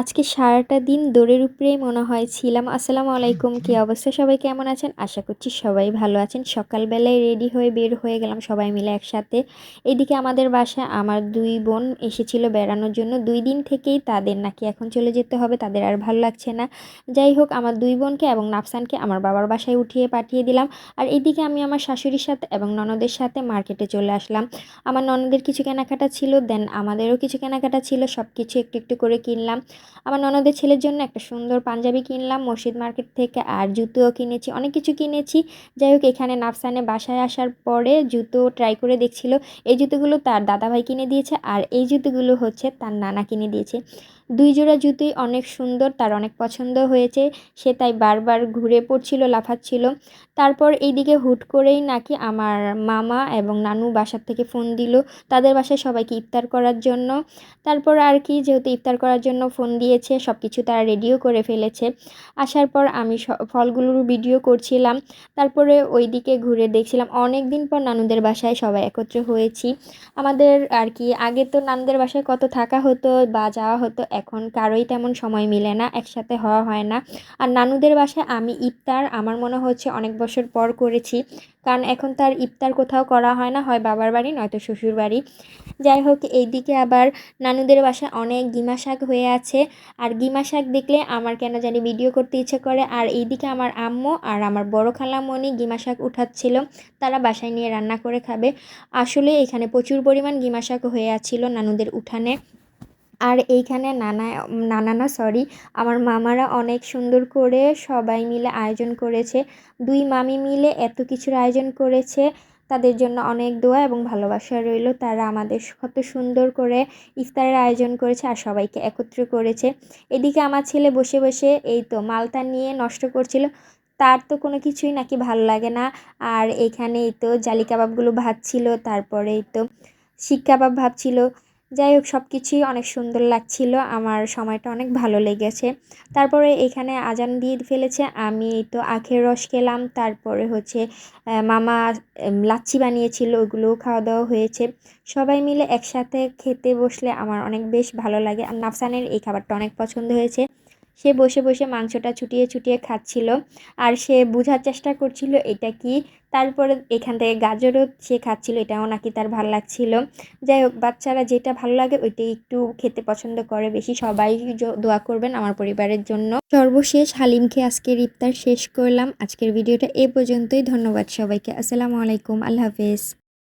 আজকে সারাটা দিন দৌড়ের উপরেই মনে হয় ছিলাম। আসসালামু আলাইকুম, কি অবস্থা? সবাই কেমন আছেন? আশা করছি সবাই ভালো আছেন। সকালবেলায় রেডি হয়ে বের হয়ে গেলাম সবাই মিলে একসাথে। এদিকে আমাদের বাসায় আমার দুই বোন এসেছিল বেড়ানোর জন্য। দুই দিন থেকেই তাদের নাকি এখন চলে যেতে হবে, তাদের আর ভালো লাগছে না। যাই হোক, আমার দুই বোনকে এবং নাফসানকে আমার বাবার বাসায় উঠিয়ে পাঠিয়ে দিলাম। আর এদিকে আমি আমার শাশুড়ির সাথে এবং ননদের সাথে মার্কেটে চলে আসলাম। আমার ননদের কিছু কেনাকাটা ছিল দেন আমাদেরও কিছু কেনাকাটা ছিল সব কিছু একটু একটু করে কিনলাম। আমার ননদের ছেলের জন্য একটা সুন্দর পাঞ্জাবি কিনলাম, মসজিদ মার্কেট থেকে আর জুতোও কিনেছি, অনেক কিছু কিনেছি। যাই হোক, এখানে নাফসানে বাসায় আসার পরে জুতো ট্রাই করে দেখছিল, এই জুতোগুলো তার দাদাভাই কিনে দিয়েছে আর এই জুতোগুলো হচ্ছে তার নানা কিনে দিয়েছে। দুই জোড়া জুতোই অনেক সুন্দর, তার অনেক পছন্দ হয়েছে, সে তাই বারবার ঘুরে পড়ছিল, লাফাচ্ছিল। তারপর এইদিকে হুট করেই নাকি আমার মামা এবং নানু বাসার থেকে ফোন দিল, তাদের বাসায় সবাইকে ইফতার করার জন্য। তারপর আর কি, যেহেতু ইফতার করার জন্য ফোন দিয়েছে সব কিছু তারা রেডিও করে ফেলেছে। আসার পর আমি ফলগুলোর ভিডিও করছিলাম। তারপরে ওই দিকে ঘুরে দেখছিলাম অনেক দিন পর নানুদের বাসায় সবাই একত্র হয়েছি। আমাদের আর কি, আগে তো নানুদের বাসায় কত থাকা হতো বা যাওয়া হতো, এখন কারোই তেমন সময় মিলে না, একসাথে হওয়া হয় না। আর নানুদের বাসায় আমি ইফতার, আমার মনে হচ্ছে অনেক বছর পর করেছি। কারণ এখন তার ইফতার কোথাও করা হয় না, হয় বাবার বাড়ি, নয়তো শ্বশুর বাড়ি যাই হোক, এইদিকে আবার নানুদের বাসায় অনেক গিমা শাক হয়ে আছে। আর গিমা শাক দেখলে আমার কেন জানি ভিডিও করতে ইচ্ছে করে। আর এইদিকে আমার আম্মু আর আমার বড় খালামণি গিমা শাক উঠাচ্ছিল। তারা বাসায় নিয়ে রান্না করে খাবে। আসলে এখানে প্রচুর পরিমাণ গিমা শাক হয়ে আছিল নানুদের উঠানে। আর এইখানে নানা নানা না সরি আমার মামারা অনেক সুন্দর করে সবাই মিলে আয়োজন করেছে। দুই মামি মিলে এত কিছুর আয়োজন করেছে। তাদের জন্য অনেক দোয়া এবং ভালোবাসা রইল। তারা আমাদের কত সুন্দর করে ইফতারের আয়োজন করেছে আর সবাইকে একত্র করেছে। এদিকে আমার ছেলে বসে বসে এই তো মালতা নিয়ে নষ্ট করছিল। তার তো কোনো কিছুই নাকি ভালো লাগে না। আর এখানেই তো জালি কাবাবগুলো ভাজছিল তারপরেই তো শিক কাবাব ভাবছিল যাই হোক সব কিছুই অনেক সুন্দর লাগছিল। আমার সময়টা অনেক ভালো লেগেছে। তারপরে এখানে আজান দিয়ে ফেলেছে। আমি তো আখের রস খেলাম। তারপরে হচ্ছে মামা লাচ্ছি বানিয়েছিল। ওগুলোও খাওয়া দাওয়া হয়েছে। সবাই মিলে একসাথে খেতে বসলে আমার অনেক বেশ ভালো লাগে। নাফসানের এই খাবারটা অনেক পছন্দ হয়েছে। সে বসে বসে মাংসটা ছুটিয়ে ছুটিয়ে খাচ্ছিল। আর সে বোঝার চেষ্টা করছিল, এটা কি? তারপরে এখান থেকে গাজরও সে খাচ্ছিল, এটাও নাকি তার ভালো লাগছিল। যাই হোক, বাচ্চারা যেটা ভালো লাগে ওইটাই একটু খেতে পছন্দ করে। বেশি সবাই দোয়া করবেন আমার পরিবারের জন্য। সর্বশেষ হালিম খেয়ে আজকের ইফতার শেষ করলাম। আজকের ভিডিওটা এ পর্যন্তই। ধন্যবাদ সবাইকে। আসসালামু আলাইকুম। আল্লাহ হাফেজ।